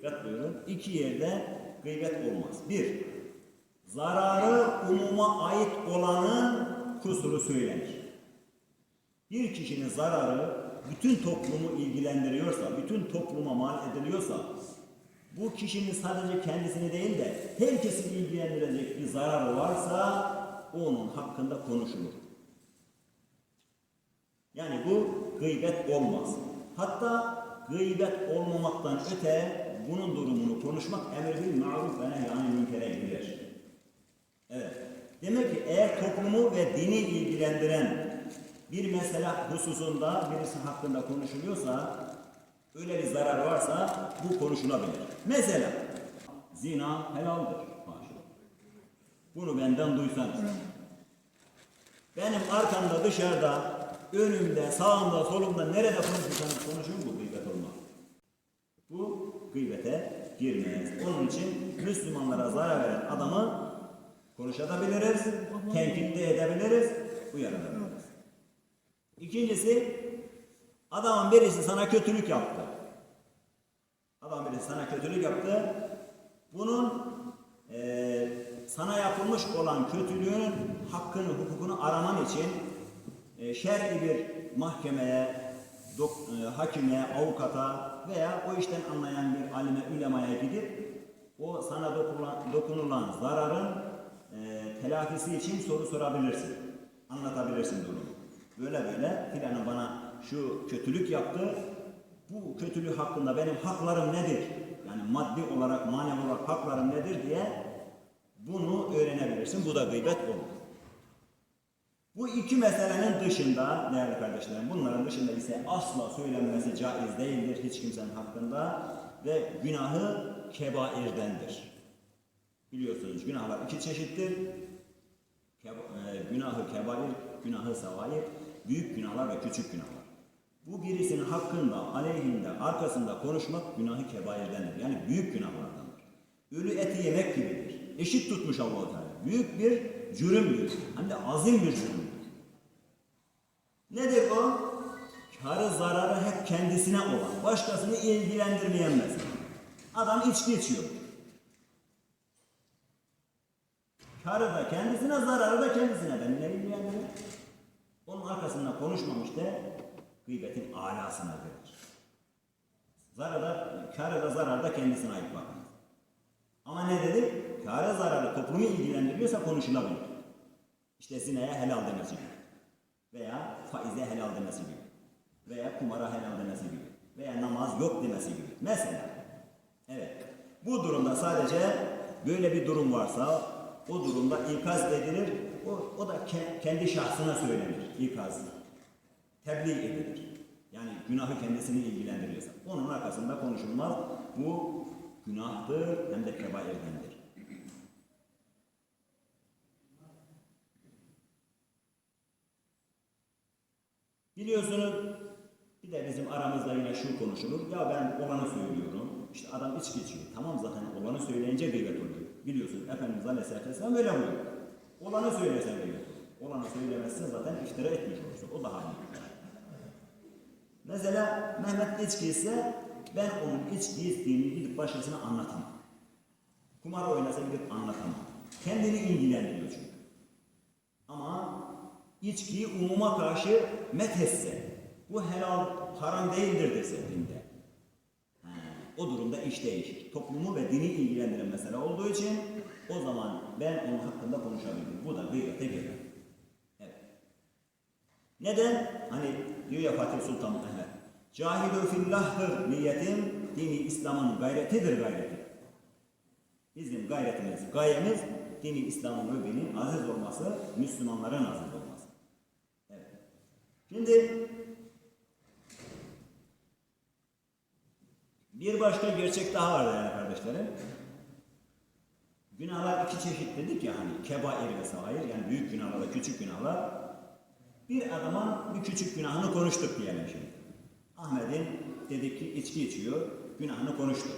Dikkat buyurun. İki yerde gıybet olmaz. Bir, zararı umuma ait olanın kusuru söylenir. Bir kişinin zararı bütün toplumu ilgilendiriyorsa, bütün topluma mal ediliyorsa, bu kişinin sadece kendisini değil de herkesi ilgilendirecek bir zararı varsa onun hakkında konuşulur. Yani bu gıybet olmaz. Hatta gıybet olmamaktan öte bunun durumunu konuşmak emir bil maruf ve nehy anil münkere girer. Evet. Demek ki eğer toplumu ve dini ilgilendiren bir mesele hususunda birisi hakkında konuşuluyorsa öyle bir zarar varsa bu konuşulabilir. Mesela zina helaldir. Bunu benden duysanız. Benim arkamda dışarıda önümde, sağımda, solumda nerede konuşursanız konuşun bu gıybet gıybete girmez. Onun için Müslümanlara zarar veren adamı konuşabiliriz, tenkit de edebiliriz, uyarabiliriz. İkincisi, adamın birisi sana kötülük yaptı. Adam birisi sana kötülük yaptı. Bunun eee, sana yapılmış olan kötülüğün hakkını, hukukunu araman için e, şer'i bir mahkemeye, e, hakime, avukata veya o işten anlayan bir alime, ulemaya gidip o sana dokunulan, dokunulan zararın e, telafisi için soru sorabilirsin. Anlatabilirsin durumu. Böyle böyle filanı bana şu kötülük yaptı. Bu kötülük hakkında benim haklarım nedir? Yani maddi olarak, manevi olarak haklarım nedir diye bunu öğrenebilirsin. Bu da gıybet olur. Bu iki meselenin dışında değerli kardeşlerim bunların dışında ise asla söylenmesi caiz değildir hiç kimsenin hakkında ve günahı kebairdendir. Biliyorsunuz günahlar iki çeşittir. Keba- e, günahı kebair, günahı savair, büyük günahlar ve küçük günahlar. Bu birisinin hakkında, aleyhinde, arkasında konuşmak günahı kebairdendir. Yani büyük günahlardandır. Ölü eti yemek gibidir. Eşit tutmuş Allah-u Teala. Büyük bir cürümdür. Hem de azim bir cürümdür. Nedir o? Karı zararı hep kendisine olan, başkasını ilgilendirmeyen mesele. Adam içki içiyor. Karı da kendisine, zararı da kendisine. Beni ne ilgilendirir? Onun arkasında konuşmamış de gıybetin alasına verir. Zararı da, karı da zararı da kendisine ait bakın. Ama ne dedik? Kâre zararı toplumu ilgilendiriyorsa konuşulabilir. İşte zinaya helal demesi gibi. Veya faize helal demesi gibi. Veya kumara helal demesi gibi. Veya namaz yok demesi gibi. Mesela. Evet. Bu durumda sadece böyle bir durum varsa o durumda ikaz edilir. O, o da ke- kendi şahsına söylenir. İkaz. Tebliğ edilir. Yani günahı kendisini ilgilendiriyorsa. Onun arkasında konuşulmaz. Bu günahtır hem de kebairdendir. Biliyorsunuz bir de bizim aramızda yine şu konuşulur. Ya ben olanı söylüyorum. İşte adam içki içiyor. Tamam zaten olanı söyleyince gıybet oluyor. Biliyorsunuz Efendimiz Aleyhisselatü Vesselam öyle buyuruyor. Olanı söylesen gıybet. Olanı söylemezsen zaten iftira etmiş olursun. O daha büyük. Mesela Mehmet içki ise ben onun içki içtiğini gidip başkasına anlatamam. Kumar oynasa gidip anlatamam. Kendini ilgilendiriyor çünkü. Ama içkiyi umuma karşı methetse, bu helal haram değildir dese dinde. He, o durumda iş değişir. Toplumu ve dini ilgilendiren mesele olduğu için o zaman ben onun hakkında konuşabilirim. Bu da gıybete girer. Evet. Neden? Hani diyor ya Fatih Sultan. Cahidu fillahdır niyetim, dini İslam'ın gayretidir gayreti. Bizim gayretimiz, gayemiz dini İslam'ın Rabbinin aziz olması, Müslümanların aziz olması. Evet. Şimdi bir başka gerçek daha var değerli kardeşlerim. Günahlar iki çeşit dedik ya hani kebair ve sahir yani büyük günahlar küçük günahlar. Bir adamın bir küçük günahını konuştuk diyelim şimdi. Ahmet'in dedik ki içki içiyor, günahını konuştuk.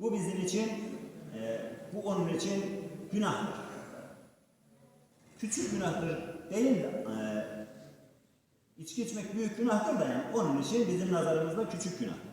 Bu bizim için, e, bu onun için günahtır. Küçük günahtır değil de, e, içki içmek büyük günahtır da yani onun için bizim nazarımızda küçük günahtır.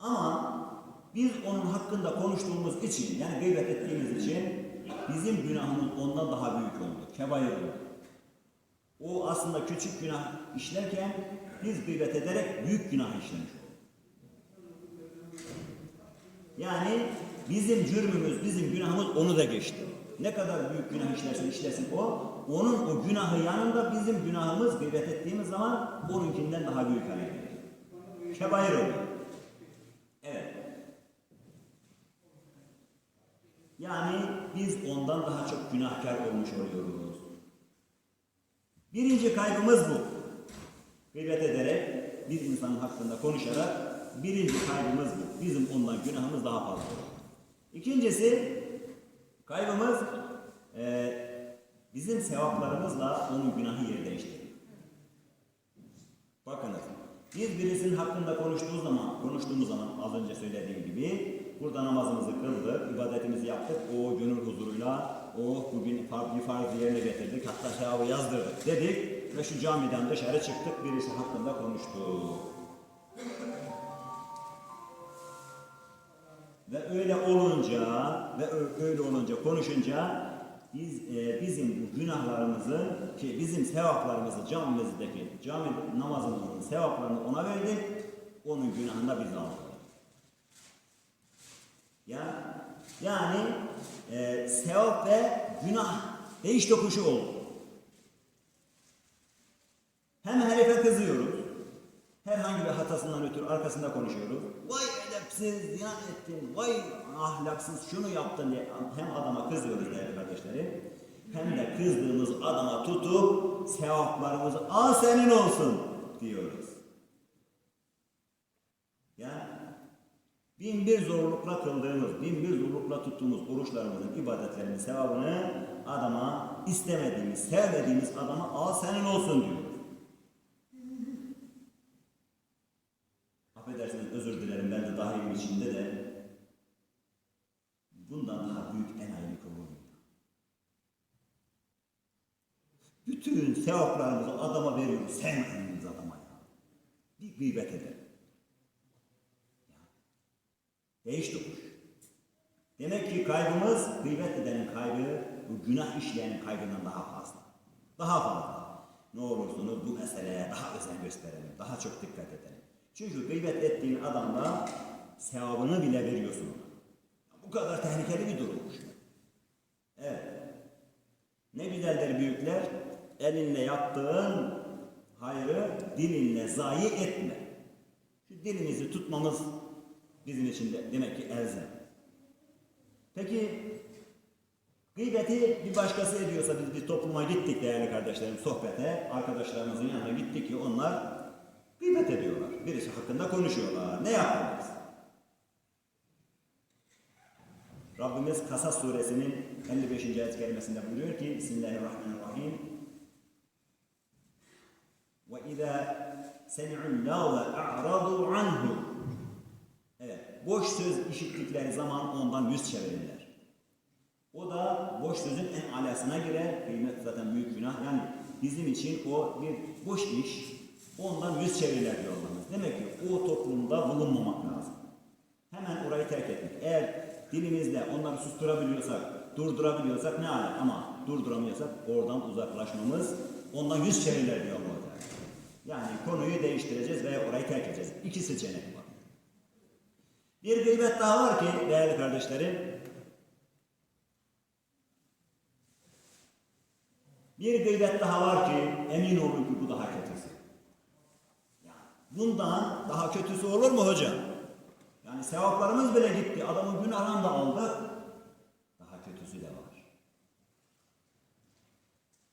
Ama Biz onun hakkında konuştuğumuz için, yani gıybet ettiğimiz için bizim günahımız ondan daha büyük oldu. Kebayır oldu. O aslında küçük günah işlerken biz gıybet ederek büyük günah işlemiş olduk. Yani bizim cürmümüz, bizim günahımız onu da geçti. Ne kadar büyük günah işlerse işlesin o, onun o günahı yanında bizim günahımız gıybet ettiğimiz zaman onunkinden daha büyük hale geliyor. Kebayir oluyor. Evet. Yani biz ondan daha çok günahkar olmuş oluyoruz. Birinci kaybımız bu. Gıybet ederek bir insanın hakkında konuşarak birinci kaybımız bu. Bizim ondan günahımız daha fazla. İkincisi kaybımız eee, bizim sevaplarımızla onun günahı yer değiştiriyor. Bakınız biz birisinin hakkında konuştuğu zaman, konuştuğumuz zaman az önce söylediğim gibi burada namazımızı kıldık, ibadetimizi yaptık, o gönül huzuruyla, bugün bir farzı yerine getirdik, hatta sevabı yazdırdık dedik ve şu camiden dışarı çıktık, birisi hakkında konuştuk. Ve öyle olunca ve öyle olunca konuşunca biz e, bizim bu günahlarımızı ki bizim sevaplarımızı camimizdeki cami namazımızın sevaplarını ona verdik. Onun günahını da biz aldık. Ya yani e, sevap ve günah değiş tokuşu oldu. Hem herife kızıyoruz. Herhangi bir hatasından ötürü arkasında konuşuyoruz. Vay edepsiz, ziyan ettin, vay ahlaksız, şunu yaptın diye hem adama kızıyoruz değerli kardeşlerim. Hem de kızdığımız adama tutup sevaplarımızı al senin olsun diyoruz. Ya bin bir zorlukla kıldığımız, bin bir zorlukla tuttuğumuz oruçlarımızın, ibadetlerinin sevabını adama istemediğimiz, sevmediğimiz adama al senin olsun diyoruz. affedersiniz özür dilerim ben de dahil içinde de bundan daha büyük enayilik olur? Bütün sevaplarımızı adama veriyoruz. Sevmediğimiz adama ya. Bir gıybet edelim. Ya. Değiş tokuş. Demek ki kaybımız gıybet edenin kaybı, bu günah işleyenin kaybından daha fazla. Daha fazla. Ne olursunuz bu meseleye daha özen gösterelim, daha çok dikkat edelim. Çünkü gıybet ettiğin adamla sevabını bile veriyorsun ona. Bu kadar tehlikeli bir durummuş. Evet. Ne güzeldir büyükler, elinle yaptığın hayrı dilinle zayi etme. Şu dilimizi tutmamız bizim için de demek ki elzem. Peki gıybeti bir başkası ediyorsa biz bir topluma gittik değerli kardeşlerim sohbete, arkadaşlarımızın yanına gittik ki onlar gıybet ediyorlar. Birisi hakkında konuşuyorlar. Ne yapmalıyız? Rabbimiz Kasas suresinin 55. ayet kelimesinde buyuruyor ki Bismillahirrahmanirrahim ve izâ semi'un lâve a'radu anhu boş söz işittikleri zaman ondan yüz çevirirler. O da boş sözün en alasına girer. Kıymet zaten büyük günah. Yani bizim için o bir boş iş. Ondan yüz çevirirler diyor. Demek ki o toplumda bulunmamak lazım. Hemen orayı terk etmek. Eğer dilimizle onları susturabiliyorsak, durdurabiliyorsak ne ala ama durduramıyorsak oradan uzaklaşmamız ondan yüz çevirirler diyor Allah. Yani konuyu değiştireceğiz veya orayı terk edeceğiz. İki seçenek var. Bir gıybet daha var ki değerli kardeşlerim. Bir gıybet daha var ki emin olun ki bu daha kötüsü. Bundan daha kötüsü olur mu hocam? Yani sevaplarımız bile gitti. Adamın günahını da aldık. Daha kötüsü de var.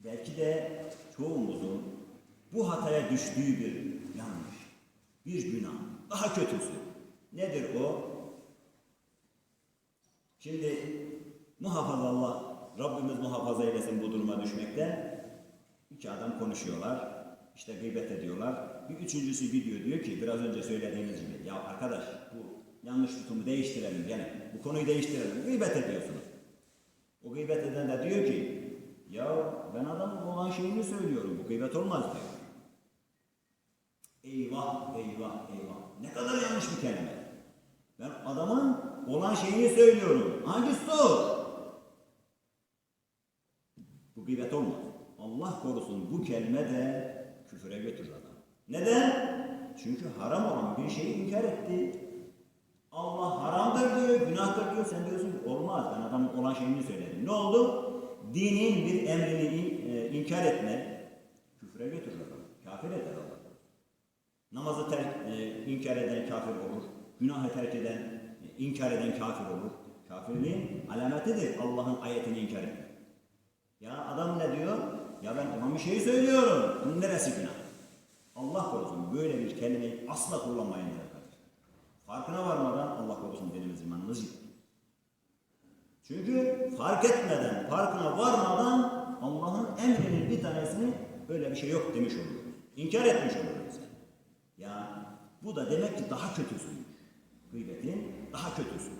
Belki de çoğumuzun bu hataya düştüğü bir yanlış, bir günah. Daha kötüsü. Nedir o? Şimdi muhafaza Allah, Rabbimiz muhafaza eylesin bu duruma düşmekten. İki adam konuşuyorlar, işte gıybet ediyorlar. Bir üçüncüsü gidiyor diyor ki biraz önce söylediğiniz gibi ya arkadaş bu yanlış tutumu değiştirelim gene bu konuyu değiştirelim. Gıybet ediyorsunuz. O gıybet eden de diyor ki ya ben adamın olan şeyini söylüyorum bu gıybet olmaz diyor. Eyvah eyvah eyvah ne kadar yanlış bir kelime. Ben adamın olan şeyini söylüyorum. Hangisi o? Bu gıybet olmaz. Allah korusun bu kelime de küfüre götürür adam. Neden? Çünkü haram olan bir şeyi inkar etti. Allah haramdır diyor, günahtır diyor. Sen diyorsun ki olmaz ben adamın olan şeyini söyledim. Ne oldu? Dinin bir emrini in- e, inkar etmek küfre götürür adamı. Kafir eder Allah. Namazı terk, e, inkar eden kafir olur. Günahı terk eden, inkar eden kafir olur. Kafirliğin alametidir Allah'ın ayetini inkar etmek. Ya adam ne diyor? Ya ben ona bir şey söylüyorum. Bunun neresi günah? Allah korusun böyle bir kelimeyi asla kullanmayın diyor arkadaşlar. Farkına varmadan Allah korusun dilimiz imanımız yıkılır. Çünkü fark etmeden, farkına varmadan Allah'ın emrinin bir tanesini böyle bir şey yok demiş oluyoruz. İnkar etmiş oluyoruz. Ya bu da demek ki daha kötüsüymüş. Gıybetin daha kötüsü.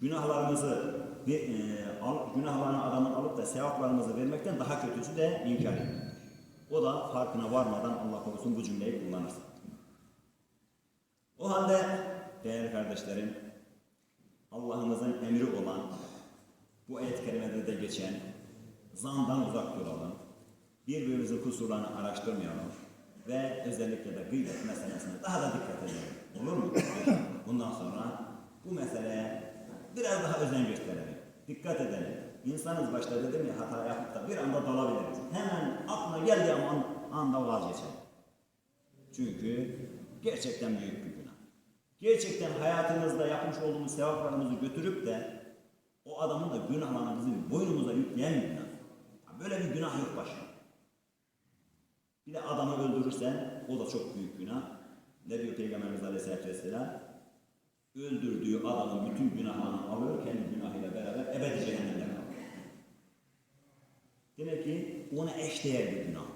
Günahlarımızı bir, e, günahlarını adamın alıp da sevaplarımızı vermekten daha kötüsü de inkar etmek. O da farkına varmadan Allah korusun bu cümleyi kullanırsa. O halde değerli kardeşlerim, Allah'ımızın emri olan, bu ayet-i kerimede de geçen, zandan uzak duralım, birbirimizin kusurlarını araştırmayalım ve özellikle de gıybet meselesine daha da dikkat edelim. Olur mu? Bundan sonra bu meseleye biraz daha özen gösterelim. Dikkat edelim. İnsanız başta dedim ya hata yapıp da bir anda dalabiliriz. Hemen aklına geldiği an, anda vazgeçelim. Çünkü gerçekten büyük bir günah. Gerçekten hayatımızda yapmış olduğumuz sevaplarımızı götürüp de o adamın da günahlarını bizim boynumuza yükleyen günah. Böyle bir günah yok başka. Bir de adamı öldürürsen o da çok büyük günah. Ne diyor Peygamberimiz Aleyhisselatü Vesselam? Öldürdüğü adamın bütün günahlarını alıyor, kendi günahıyla beraber ebedi cehennemde kalıyor. Demek ki ona eşdeğer bir günahmış.